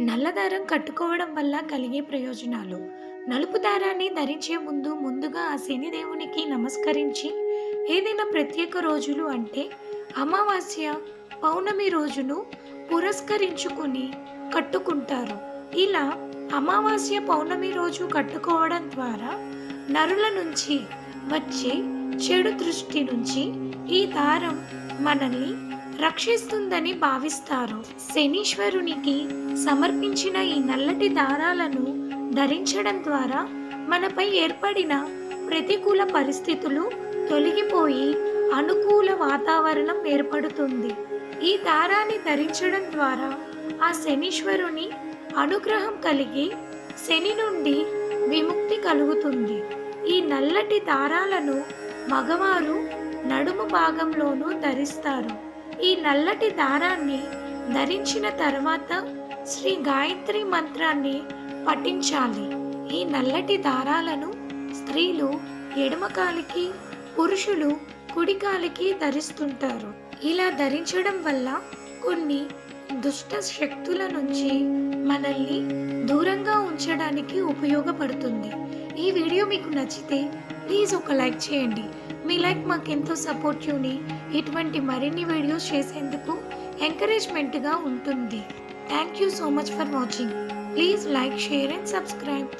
నల్ల దారం కట్టుకోవడం వల్ల కలిగే ప్రయోజనాలు. నలుపు దారాన్ని ధరించే ముందు ముందుగా ఆ శనిదేవునికి నమస్కరించి ఏదైనా ప్రత్యేక రోజులు అంటే అమావాస్య పౌర్ణమి రోజును పురస్కరించుకుని కట్టుకుంటారు. ఇలా అమావాస్య పౌర్ణమి రోజు కట్టుకోవడం ద్వారా నరుల నుంచి వచ్చే చెడు దృష్టి నుంచి ఈ దారం మనల్ని రక్షిస్తుందని భావిస్తారు. శనీశ్వరునికి సమర్పించిన ఈ నల్లటి దారాలను ధరించడం ద్వారా మనపై ఏర్పడిన ప్రతికూల పరిస్థితులు తొలగిపోయి అనుకూల వాతావరణం ఏర్పడుతుంది. ఈ దారాన్ని ధరించడం ద్వారా ఆ శనీశ్వరుని అనుగ్రహం కలిగి శని నుండి విముక్తి కలుగుతుంది. ఈ నల్లటి దారాలను మగవారు నడుము భాగంలోనూ ధరిస్తారు. ఈ నల్లటి దారాన్ని ధరించిన తర్వాత శ్రీ గాయత్రి మంత్రాన్ని పఠించాలి. ఈ నల్లటి దారాలను స్త్రీలు ఎడమకాలికి పురుషులు కుడికాలికి ధరిస్తుంటారు. ఇలా ధరించడం వల్ల కొన్ని దుష్ట శక్తుల నుంచి మనల్ని దూరంగా ఉంచడానికి ఉపయోగపడుతుంది. ఈ వీడియో మీకు నచ్చితే ప్లీజ్ ఒక లైక్ చేయండి. మీ లైక్ మాకెంతో సపోర్టివ్ని ఇటువంటి మరిన్ని వీడియోస్ చేసేందుకు ఎంకరేజ్మెంట్గా ఉంటుంది. Thank you so much for watching. Please like share and subscribe.